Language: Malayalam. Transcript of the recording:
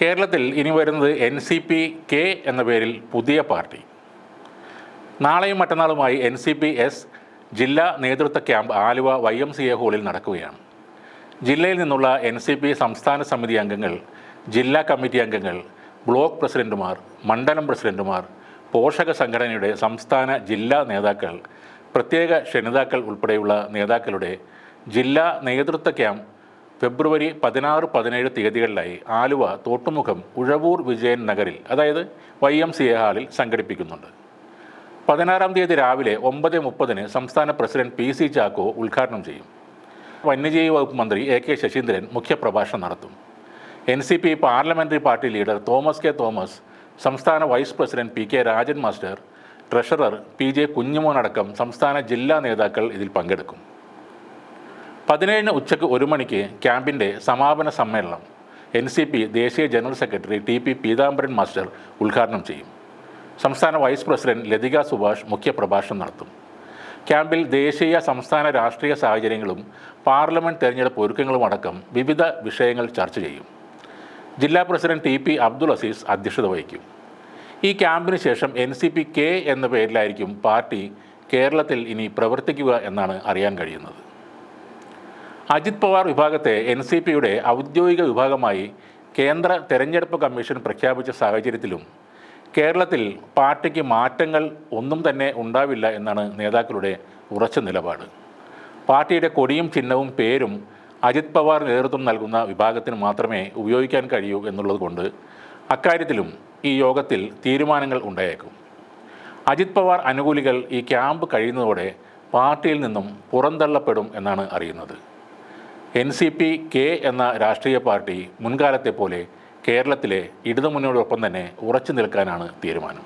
കേരളത്തിൽ ഇനി വരുന്നത് എൻ സി പി കെ എന്ന പേരിൽ പുതിയ പാർട്ടി. നാളെയും മറ്റന്നാളുമായി എൻ സി പി എസ് ജില്ലാ നേതൃത്വ camp Aluva Y M C A ഹാളിൽ നടക്കുകയാണ്. ജില്ലയിൽ നിന്നുള്ള എൻ സി പി സംസ്ഥാന സമിതി അംഗങ്ങൾ ജില്ലാ കമ്മിറ്റി അംഗങ്ങൾ ബ്ലോക്ക് പ്രസിഡന്റുമാർ മണ്ഡലം പ്രസിഡന്റുമാർ പോഷക സംഘടനയുടെ സംസ്ഥാന ജില്ലാ നേതാക്കൾ പ്രത്യേക ക്ഷണിതാക്കൾ ഉൾപ്പെടെയുള്ള നേതാക്കളുടെ ജില്ലാ നേതൃത്വ ക്യാമ്പ് ഫെബ്രുവരി പതിനാറ് പതിനേഴ് തീയതികളിലായി ആലുവ തോട്ടുമുഖം ഉഴവൂർ വിജയൻ നഗറിൽ അതായത് വൈ എം സി എ ഹാളിൽ സംഘടിപ്പിക്കുന്നുണ്ട്. പതിനാറാം തീയതി രാവിലെ ഒമ്പത് മുപ്പതിന് സംസ്ഥാന പ്രസിഡന്റ് പി സി ചാക്കോ ഉദ്ഘാടനം ചെയ്യും. വന്യജീവി വകുപ്പ് മന്ത്രി എ കെ ശശീന്ദ്രൻ മുഖ്യപ്രഭാഷണം നടത്തും. N C P parliamentary party leader Thomas K Thomas സംസ്ഥാന vice president P K Rajan master treasurer P J Kunjumon അടക്കം സംസ്ഥാന ജില്ലാ നേതാക്കൾ ഇതിൽ പങ്കെടുക്കും. പതിനേഴിന് ഉച്ചയ്ക്ക് ഒരു മണിക്ക് ക്യാമ്പിന്റെ സമാപന സമ്മേളനം എൻ സി പി ദേശീയ general secretary T P Peethambaran master ഉദ്ഘാടനം ചെയ്യും. സംസ്ഥാന വൈസ് പ്രസിഡന്റ് ലതിക സുഭാഷ് മുഖ്യപ്രഭാഷണം നടത്തും. ക്യാമ്പിൽ ദേശീയ സംസ്ഥാന രാഷ്ട്രീയ സാഹചര്യങ്ങളും പാർലമെന്റ് തെരഞ്ഞെടുപ്പ് ഒരുക്കങ്ങളും അടക്കം വിവിധ വിഷയങ്ങൾ ചർച്ച ചെയ്യും. ജില്ലാ president T P Abdul Azeez അധ്യക്ഷത വഹിക്കും. ഈ ക്യാമ്പിന് ശേഷം എൻ സി പി കെ എന്ന പേരിലായിരിക്കും പാർട്ടി കേരളത്തിൽ ഇനി പ്രവർത്തിക്കുക എന്നാണ് അറിയാൻ കഴിയുന്നത്. അജിത് പവാർ വിഭാഗത്തെ എൻ സി പിയുടെ ഔദ്യോഗിക വിഭാഗമായി കേന്ദ്ര തെരഞ്ഞെടുപ്പ് കമ്മീഷൻ പ്രഖ്യാപിച്ച സാഹചര്യത്തിലും കേരളത്തിൽ പാർട്ടിക്ക് മാറ്റങ്ങൾ ഒന്നും തന്നെ ഉണ്ടാവില്ല എന്നാണ് നേതാക്കളുടെ ഉറച്ച നിലപാട്. പാർട്ടിയുടെ കൊടിയും ചിഹ്നവും പേരും അജിത് പവാർ നേതൃത്വം നൽകുന്ന വിഭാഗത്തിന് മാത്രമേ ഉപയോഗിക്കാൻ കഴിയൂ എന്നുള്ളതുകൊണ്ട് അക്കാര്യത്തിലും ഈ യോഗത്തിൽ തീരുമാനങ്ങൾ ഉണ്ടായേക്കും. അജിത് പവാർ അനുകൂലികൾ ഈ ക്യാമ്പ് കഴിയുന്നതോടെ പാർട്ടിയിൽ നിന്നും പുറന്തള്ളപ്പെടും എന്നാണ് അറിയുന്നത്. എൻ സി പി കെ എന്ന രാഷ്ട്രീയ പാർട്ടി മുൻകാലത്തെ പോലെ കേരളത്തിലെ ഇടതുമുന്നണിയോടൊപ്പം തന്നെ ഉറച്ചു നിൽക്കാനാണ് തീരുമാനം.